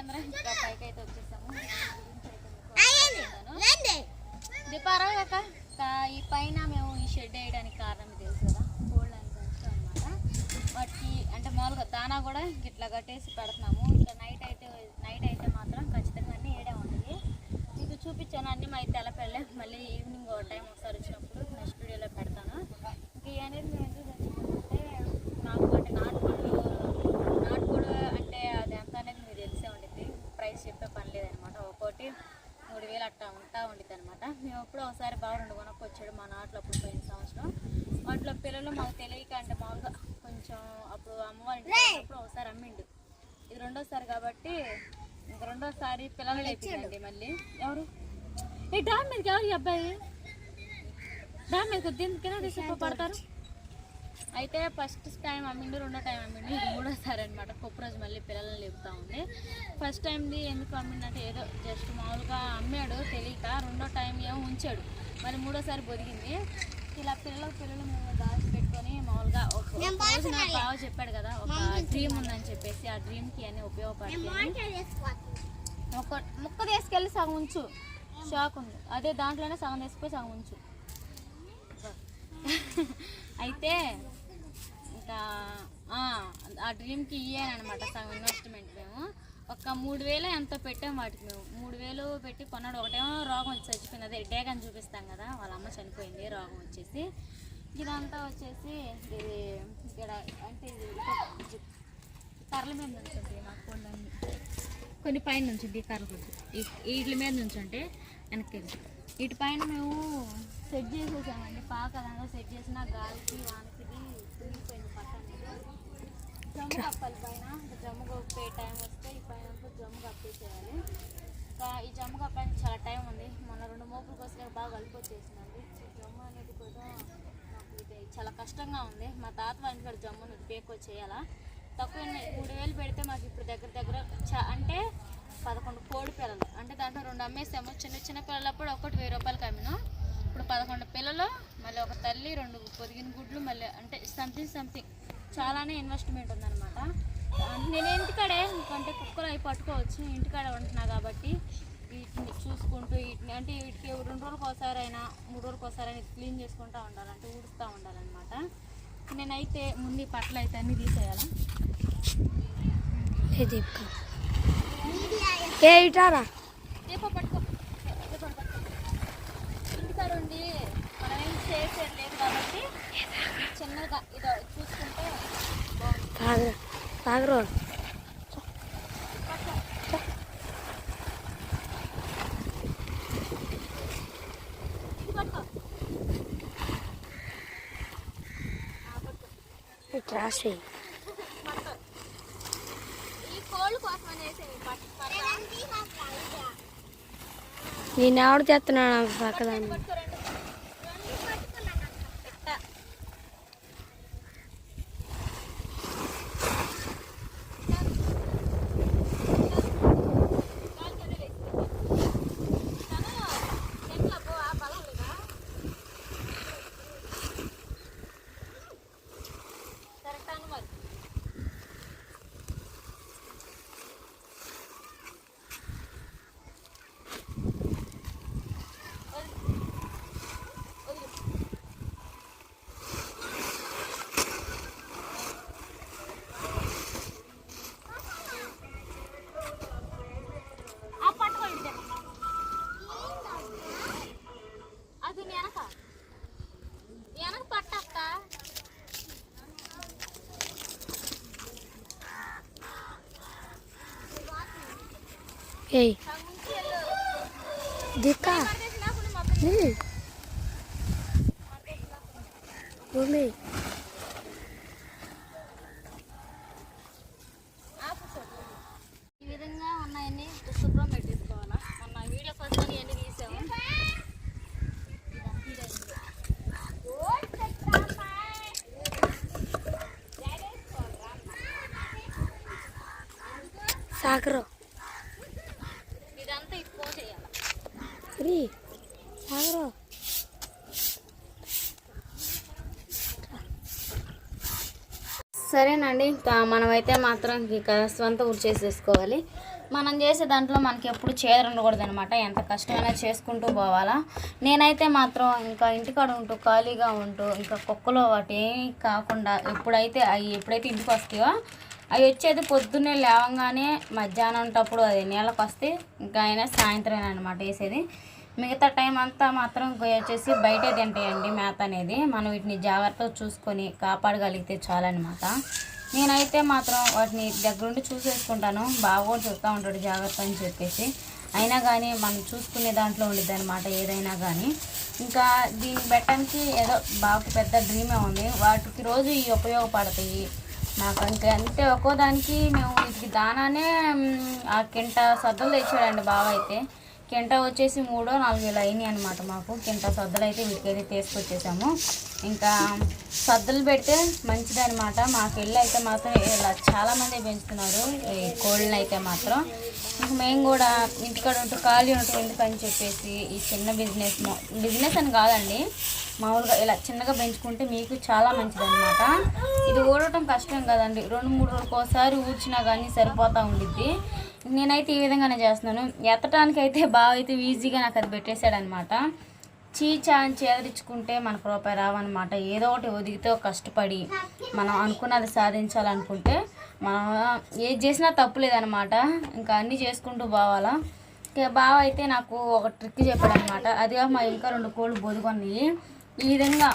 అందరం ఇంకా పైకి అయితే వచ్చేసాము దీపారా కాక ఈ పైన మేము ఈ షెడ్ వేయడానికి కారణం ఇది తెలుసు కదా? కోల్డ్ అని కొంచెం అనమాట వాటికి అంటే మామూలుగా దానా కూడా ఇట్లా కట్టేసి పెడుతున్నాము. ఇంకా నైట్ అయితే నైట్ అయితే మాత్రం ఖచ్చితంగా అన్నీ ఏడే ఉంటుంది మీకు చూపించాను అన్నీ మా తెలపెళ్ళే మళ్ళీ ఈవినింగ్ ఒక టైం ఒకసారి వచ్చినప్పుడు నెక్స్ట్ వీడియోలో పెడతాను ఇంకా ఈ అనేది మేము ఎందుకు తెచ్చుకుంటే నాకు అంటే నాటుకోళ్ళు నాటుకోడు అంటే అది ఎంత అనేది మీకు తెలిసే ఉండిద్ది ప్రైస్ చెప్పే పని లేదనమాట ఒక్కోటి మూడు వేలు అట్టా ఉంటా ఉండిద్ది అనమాట మేము ఎప్పుడో ఒకసారి బాగా రెండు కొనుక్కొచ్చాడు మా నాట్లో అప్పుడు పోయిన సంవత్సరం వాటిలో పిల్లలు మాకు తెలియక అంటే మామూలుగా కొంచెం అప్పుడు అమ్మవారి ఒకసారి అమ్మిండు ఇది రెండోసారి కాబట్టి ఇంక రెండోసారి పిల్లలు లేపిందండి మళ్ళీ. ఎవరు? ఈ డామ్ మీదకి ఎవరు అబ్బాయి? డామ్ మీద తీసుకు పడతారు? అయితే ఫస్ట్ టైం అమ్మిండు రెండో టైం అమ్మిండు. ఇది మూడోసారి అనమాట రోజు మళ్ళీ పిల్లల్ని లేపుతా ఉంది. ఫస్ట్ టైంది ఎందుకు అమ్మిండంటే ఏదో జస్ట్ మామూలుగా అమ్మాడు తెలియక రెండో టైం ఏమో ఉంచాడు. మరి మూడోసారి బొదిగింది. ఇలా పిల్లలకు పిల్లలు మేము దాచి పెట్టుకొని మామూలుగా ఒక బాగా చెప్పాడు కదా ఒక డ్రీమ్ ఉందని చెప్పేసి ఆ డ్రీమ్కి అన్నీ ఉపయోగపడుతుంది ఒక ముక్క తీసుకెళ్ళి సగం ఉంచు. షాక్ ఉంది. అదే దాంట్లోనే సగం తీసుకుపోయి సగం ఉంచు. అయితే ఇంకా ఆ, ఆ డ్రీమ్కి ఇయ్యానమాట సగం ఇన్వెస్ట్మెంట్ మేము. ఒక మూడు వేలు ఎంతో పెట్టాం వాటికి మేము. మూడు వేలు పెట్టి కొన్నాడు. ఒకటేమో రోగం వచ్చి చచ్చిపోయింది. అదే డేగని చూపిస్తాం కదా. వాళ్ళ అమ్మ చనిపోయింది. రోగం వచ్చేసి. ఇదంతా వచ్చేసి ఇది ఇక్కడ అంటే ఇది కర్రల మీద నుంచుంటాయి మా కోళ్ళన్నీ. కొన్ని పైన నుంచుంటాయి కర్రలు. కొంచెం వీటి మీద నుంచుంటే వెనక్కి. వీటి పైన మేము సెట్ చేసేసామండి. పాక దాంట్లో సెట్ చేసిన గాలికి వానకి తిరిగిపోయింది పక్క అనేది జమ్ము కప్పాలి పైన జమ్ము కప్పే టైం వస్తే ఈ పైన జమ్ము కప్పేసేయాలి. ఇంకా ఈ జమ్ము కప్పడానికి చాలా టైం ఉంది. మొన్న రెండు మోపులు కోసలే బాగా కలిపి వచ్చేసిందండి. ఈ జమ్ము అనేది కూడా చాలా కష్టంగా ఉంది. మా తాత వాళ్ళ ఇంటికాడ జమ్ముని పేకో చేయాలా? తక్కువ మూడు వేలు పెడితే మాకు ఇప్పుడు దగ్గర దగ్గర చ అంటే పదకొండు కోడి పిల్లలు. అంటే దాంట్లో రెండు అమ్మేసాము. చిన్న చిన్న పిల్లలప్పుడు ఒకటి వెయ్యి రూపాయలకి అమ్మినాం. ఇప్పుడు పదకొండు పిల్లలు మళ్ళీ ఒక తల్లి రెండు పొదిగిన గుడ్లు మళ్ళీ అంటే సంథింగ్ సంథింగ్ చాలానే ఇన్వెస్ట్మెంట్ ఉందన్నమాట. నేను ఇంటికాడే అంటే కుక్కలు అవి పట్టుకోవచ్చు. ఇంటికాడ ఉంటున్నా కాబట్టి వీటిని చూసుకుంటూ వీటిని అంటే వీటికి రెండు రోజులకు ఒకసారి అయినా మూడు రోజులకు ఒకసారి అయినా క్లీన్ చేసుకుంటూ ఉండాలంటే ఊడుస్తూ ఉండాలన్నమాట. నేనైతే ముందు పట్ల అయితే అన్నీ తీసేయాలా? ఏ ఇటారా పట్టుకో. దీప పట్టుకో. ఇంటికాడ ఉండి మనం ఏం చేసేది లేదు కాబట్టి చిన్నగా ఇదో చూసుకుంటే బాగుంది తాగరా తాగరు ఇది పట్టుకో రాసి పట్టుకో ఈ కోళ్ళు కోసం అనేసి పట్టు. నేను ఎవడు తెస్తున్నాను పక్కదాన్ని పట్టుకో రెండు పెట్ట. కరెక్ట్ అను మరి ఆ పట్టుకోండి ఇద్దరు. అది వెనక వెనక పట్టక్క ఏయ్ దిక్క భూమి ఈ విధంగా ఉన్నాయని శుభ్రం పెట్టేసుకోవాలా? మొన్న వీడియో ఫస్ట్ ఇవన్నీ తీసాము. సాగరు ఇదంతా ఎక్కువ చేయాలి రీ సాగరు సరేనండి మనమైతే మాత్రం ఇక స్వంత ఊరు చేసేసుకోవాలి. మనం చేసే దాంట్లో మనకి ఎప్పుడు చేదు ఉండకూడదు అనమాట ఎంత కష్టమైనా చేసుకుంటూ పోవాలా. నేనైతే మాత్రం ఇంకా ఇంటికాడ ఉంటూ ఖాళీగా ఉంటూ ఇంకా కుక్కలో వాటి కాకుండా ఎప్పుడైతే అవి ఎప్పుడైతే ఇంటికి వస్తాయో అవి వచ్చేది పొద్దున్నే లేవగానే మధ్యాహ్నం ఉంటప్పుడు అది నీళ్ళకి వస్తే ఇంకా అయినా సాయంత్రం అనమాట వేసేది. మిగతా టైం అంతా మాత్రం వచ్చేసి బయటే తింటాయండి మేత అనేది. మనం వీటిని జాగ్రత్తగా చూసుకొని కాపాడగలిగితే చాలన్నమాట. నేనైతే మాత్రం వాటిని దగ్గరుండి చూసేసుకుంటాను. బాగా కూడా ఉంటాడు జాగ్రత్త అని చెప్పేసి. అయినా కానీ మనం చూసుకునే దాంట్లో ఉండిద్ది అనమాట ఏదైనా కానీ ఇంకా దీన్ని పెట్టడానికి ఏదో బాగా పెద్ద డ్రీమే ఉంది. వాటికి రోజు ఇవి ఉపయోగపడతాయి. నాకు అంతే అంటే ఒక్కో దానికి మేము వీటికి దానానే ఆ కింట సద్దలు తెచ్చాడండి బావ అయితే. కింట వచ్చేసి మూడో నాలుగు వేలు అయినాయి అనమాట మాకు. కింట సద్దలు అయితే వీటికైతే తీసుకొచ్చేసాము. ఇంకా సద్దలు పెడితే మంచిది అనమాట మాకు వెళ్ళి అయితే మాత్రం ఇలా చాలామంది పెంచుతున్నారు. ఈ కోళ్ళని అయితే మాత్రం. ఇంకా మేము కూడా ఇంటికాడ ఉంటూ ఖాళీ ఉంటుంది ఎందుకని చెప్పేసి ఈ చిన్న బిజినెస్ బిజినెస్ అని కాదండి. మామూలుగా ఇలా చిన్నగా పెంచుకుంటే మీకు చాలా మంచిది అనమాట ఇది ఊడటం కష్టం కదండి. రెండు మూడు రోజులకోసారి ఒకసారి ఊడ్చినా కానీ సరిపోతూ ఉండిద్ది. నేనైతే ఈ విధంగానే చేస్తున్నాను. ఎత్తటానికి అయితే బాగా అయితే ఈజీగా నాకు అది పెట్టేశాడనమాట. చీచా అని చేదరించుకుంటే మనకు రూపాయి రావన్నమాట ఏదో ఒకటి ఒదిగితే కష్టపడి మనం అనుకున్నది సాధించాలనుకుంటే మనం ఏది చేసినా తప్పులేదనమాట. ఇంకా అన్నీ చేసుకుంటూ పోవాలా ఇక బావ అయితే నాకు ఒక ట్రిక్ చెప్పాడనమాట. అదిగా మా ఇంకా రెండు కోళ్ళు బొదుకొన్నాయి ఈ విధంగా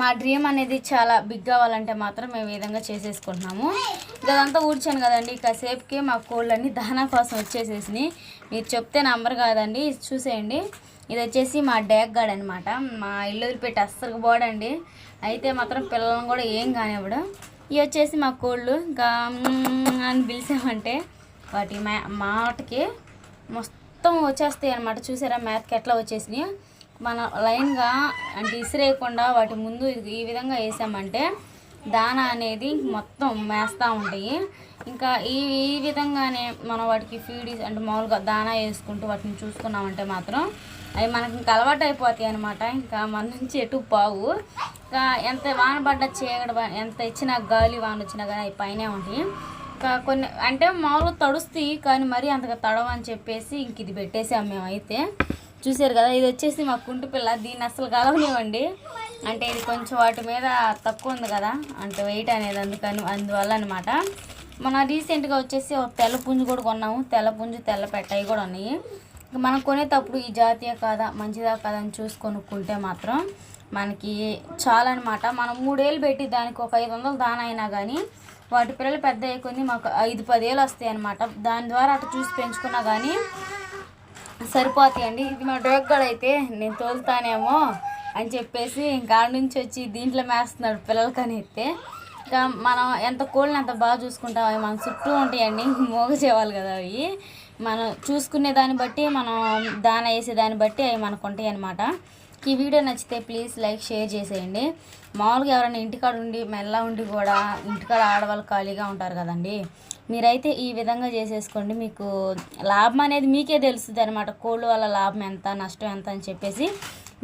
మా డ్రీమ్ అనేది చాలా బిగ్ అవ్వాలంటే మాత్రం మేము ఈ విధంగా చేసేసుకుంటున్నాము. ఇదంతా ఊడ్చాను కదండి. కాసేపుకి మా కోళ్ళన్నీ దానా కోసం వచ్చేసేసినాయి. మీరు చెప్తే నంబర్ కాదండి. ఇది చూసేయండి. ఇది వచ్చేసి మా డ్యాగ్ గార్డ్ అనమాట మా ఇల్లు వదిలిపెట్టి అస్సలు పోడండి. అయితే మాత్రం పిల్లలను కూడా ఏం కానివ్వడు. ఇవి వచ్చేసి మా కోళ్ళు. ఇంకా అని పిలిచామంటే వాటి మా మాటకి మొత్తం వచ్చేస్తాయి అనమాట చూసారా? మ్యాథ్కి ఎట్లా వచ్చేసినాయి. మన లైన్గా అంటే ఇసిరేయకుండా వాటి ముందు ఈ విధంగా వేసామంటే దానా అనేది మొత్తం మేస్తూ ఉంటాయి. ఇంకా ఈ ఈ విధంగానే మనం వాటికి ఫీడ్ అంటే మామూలుగా దానా వేసుకుంటూ వాటిని చూసుకున్నామంటే మాత్రం అవి మనకి ఇంకా అలవాటు అయిపోతాయి అనమాట ఇంకా మన నుంచి ఎటు పావు. ఇంకా ఎంత వాన పడ్డ చీకటి ఎంత ఇచ్చినా గాలి వాన వచ్చినా కానీ అవి పైనే ఉంటాయి. ఇంకా కొన్ని అంటే మామూలుగా తడుస్తాయి కానీ మరీ అంతగా తడవని చెప్పేసి ఇంక ఇది పెట్టేసాం మేమైతే. చూసారు కదా ఇది వచ్చేసి మా కుంటు పిల్ల దీన్ని అసలు కలవనివ్వండి. అంటే ఇది కొంచెం వాటి మీద తక్కువ ఉంది కదా అంటే వెయిట్ అనేది అందుకని అందువల్ల అనమాట మన రీసెంట్గా వచ్చేసి ఒక తెల్ల పుంజు కూడా కొన్నాము. తెల్ల పుంజు తెల్ల పెట్టాయి కూడా ఉన్నాయి. మనం కొనేటప్పుడు ఈ జాతీయ కాదా మంచిదా కాదా అని చూసి కొనుక్కుంటే మాత్రం మనకి చాలన్నమాట మనం మూడేళ్ళు పెట్టి దానికి ఒక ఐదు వందలు దాన అయినా కానీ వాటి పిల్లలు పెద్ద అయ్యి మాకు ఐదు పదేళ్ళు వస్తాయి అనమాట దాని ద్వారా అటు చూసి పెంచుకున్నా కానీ సరిపోతాయండి. ఇది మా డోగ్గడు అయితే నేను తోలుతానేమో అని చెప్పేసి ఇంకా నుంచి వచ్చి దీంట్లో మేస్తున్నాడు పిల్లలు అయితే. ఇంకా మనం ఎంత కోళ్ళని అంత బాగా చూసుకుంటాం అవి మన చుట్టూ ఉంటాయండి. మోగ చేయాలి కదా అవి. మనం చూసుకునే దాన్ని బట్టి మనం దాన వేసే దాన్ని బట్టి అవి మనకు ఉంటాయి అనమాట ఈ వీడియో నచ్చితే ప్లీజ్ లైక్ షేర్ చేసేయండి. మామూలుగా ఎవరైనా ఇంటికాడ ఉండి మెల్ల ఉండి కూడా ఇంటికాడ ఆడవాళ్ళు ఖాళీగా ఉంటారు కదండి. మీరైతే ఈ విధంగా చేసేసుకోండి. మీకు లాభం అనేది మీకే తెలుస్తుంది అనమాట కోళ్ళు వల్ల లాభం ఎంత నష్టం ఎంత అని చెప్పేసి.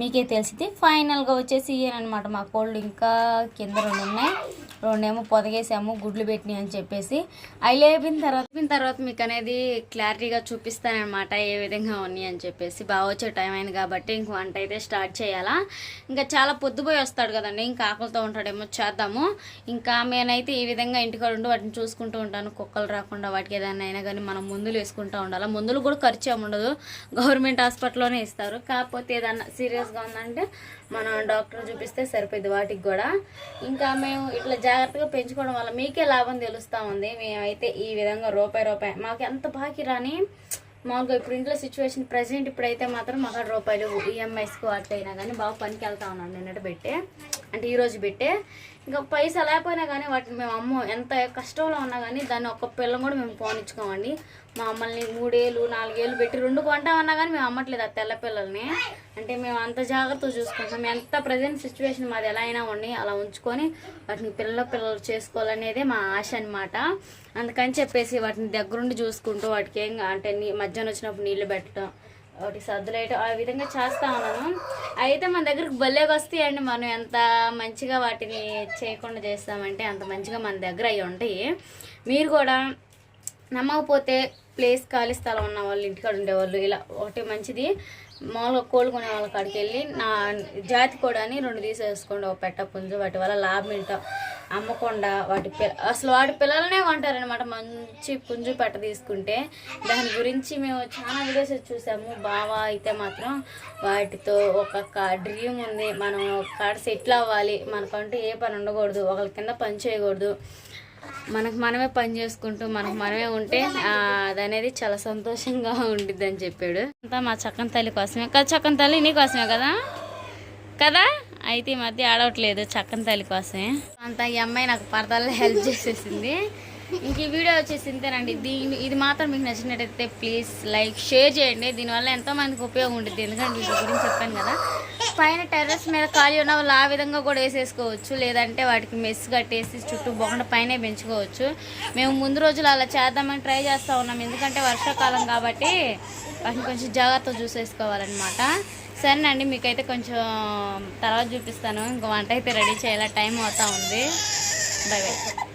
మీకే తెలిసింది ఫైనల్గా వచ్చేసి ఇయ్యనమాట మా కోళ్ళు ఇంకా కింద రెండు ఉన్నాయి. రెండేమో పొదగేసాము గుడ్లు పెట్టినాయి అని చెప్పేసి. అవి లేపిన తర్వాత లేపిన తర్వాత మీకు అనేది క్లారిటీగా చూపిస్తానమాట ఏ విధంగా ఉన్నాయి అని చెప్పేసి. బాగా వచ్చే టైం అయింది కాబట్టి ఇంక వంట అయితే స్టార్ట్ చేయాలా. ఇంకా చాలా పొద్దుపోయి వస్తాడు కదండి ఇంకా ఆకలితో ఉంటాడేమో చేద్దాము. ఇంకా నేనైతే ఈ విధంగా ఇంటికాడ ఉండి వాటిని చూసుకుంటూ ఉంటాను. కుక్కలు రాకుండా వాటికి ఏదైనా అయినా కానీ మనం మందులు వేసుకుంటూ ఉండాలి. మందులు కూడా ఖర్చు ఏమి ఉండదు. గవర్నమెంట్ హాస్పిటల్లోనే ఇస్తారు. కాకపోతే ఏదన్నా సీరియస్గా ఉందంటే మనం డాక్టర్ చూపిస్తే సరిపోయింది వాటికి కూడా. ఇంకా మేము ఇట్లా జాగ్రత్తగా పెంచుకోవడం వల్ల మీకే లాభం తెలుస్తూ ఉంది. మేమైతే ఈ విధంగా రూపాయి రూపాయి మాకు ఎంత బాకీ రాని మామూలుగా ఇప్పుడు ఇంట్లో సిచ్యువేషన్ ప్రజెంట్ ఇప్పుడైతే మాత్రం మాకు రూపాయలు ఈఎంఐస్కి వాటి అయినా కానీ బాగా పనికి వెళ్తా ఉన్నాను నిన్నటి పెట్టే అంటే ఈరోజు పెట్టే. ఇంకా పైసా లేకపోయినా కానీ వాటిని మేము అమ్మ ఎంత కష్టంలో ఉన్నా కానీ దాన్ని ఒక్క పిల్ల కూడా మేము పోనిచ్చుకోమండి. మా మమ్మల్ని మూడేళ్ళు నాలుగేళ్ళు పెట్టి రెండు కొంటామన్నా కానీ మేము అమ్మట్లేదు ఆ తెల్ల పిల్లల్ని. అంటే మేము అంత జాగ్రత్తగా చూసుకుంటాం. ఎంత ప్రజెంట్ సిచ్యువేషన్ మాది ఎలా అయినా ఉండి అలా ఉంచుకొని వాటిని పిల్లల పిల్లలు చేసుకోవాలనేదే మా ఆశ అనమాట అందుకని చెప్పేసి వాటిని దగ్గరుండి చూసుకుంటూ వాటికి ఏం అంటే మధ్యాహ్నం వచ్చినప్పుడు నీళ్ళు పెట్టడం ఒకటి సర్దులేయటం ఆ విధంగా చేస్తా ఉన్నాను. అయితే మన దగ్గరకు భలేగా వస్తాయండి మనం ఎంత మంచిగా వాటిని చేయకుండా చేస్తామంటే అంత మంచిగా మన దగ్గర అవి ఉంటాయి. మీరు కూడా నమ్మకపోతే ప్లేస్ ఖాళీ స్థలం ఉన్న వాళ్ళు ఇంటికాడ ఉండేవాళ్ళు ఇలా ఒకటి మంచిది. మామూలుగా కోళ్ళు కొనే వాళ్ళ కాడికి వెళ్ళి నా జాతి కూడా అని రెండు తీసేసుకోండి ఒక పెట్ట పుంజు వాటి వల్ల లాభం ఏంటో. అమ్మకుండా వాటి పిల్ల అసలు వాటి పిల్లలనే కొంటారనమాట మంచి పుంజు పెట్ట తీసుకుంటే దాని గురించి మేము చాలా వీడియోస్ చూసాము. బావా అయితే మాత్రం వాటితో ఒక డ్రీమ్ ఉంది. మనం కాడ సెటిల్ అవ్వాలి. మనకంటూ ఏ పని ఉండకూడదు. ఒకరి కింద పని చేయకూడదు. మనకు మనమే పని చేసుకుంటూ మనకు మనమే ఉంటే అదనేది చాలా సంతోషంగా ఉండిద్ది అని చెప్పాడు. అంతా మా చక్కని తల్లి కోసమే. కదా చక్కని తల్లి నీ కోసమే కదా? కదా? అయితే ఈ మధ్య ఆడవట్లేదు చక్కని తల్లి కోసమే. అంత ఈ అమ్మాయి నాకు పరదాల్లో హెల్ప్ చేసేసింది. ఇంక ఈ వీడియో వచ్చేసి ఇంతేనండి. దీని ఇది మాత్రం మీకు నచ్చినట్టయితే ప్లీజ్ లైక్ షేర్ చేయండి. దీనివల్ల ఎంతో మందికి ఉపయోగం ఉంటుంది. ఎందుకంటే వీటి గురించి చెప్పాను కదా. పైన టెర్రస్ మీద ఖాళీ ఉన్న వాళ్ళు ఆ విధంగా కూడా వేసేసుకోవచ్చు. లేదంటే వాటికి మెస్ కట్టేసి చుట్టూ బొండ పైనే పెంచుకోవచ్చు. మేము ముందు రోజులు అలా చేద్దామని ట్రై చేస్తూ ఉన్నాం. ఎందుకంటే వర్షాకాలం కాబట్టి వాటిని కొంచెం జాగ్రత్త చూసేసుకోవాలన్నమాట. సరేనండి మీకైతే కొంచెం తర్వాత చూపిస్తాను. ఇంకా వంట అయితే రెడీ చేయాలి? టైం అవుతా ఉంది. Bye bye.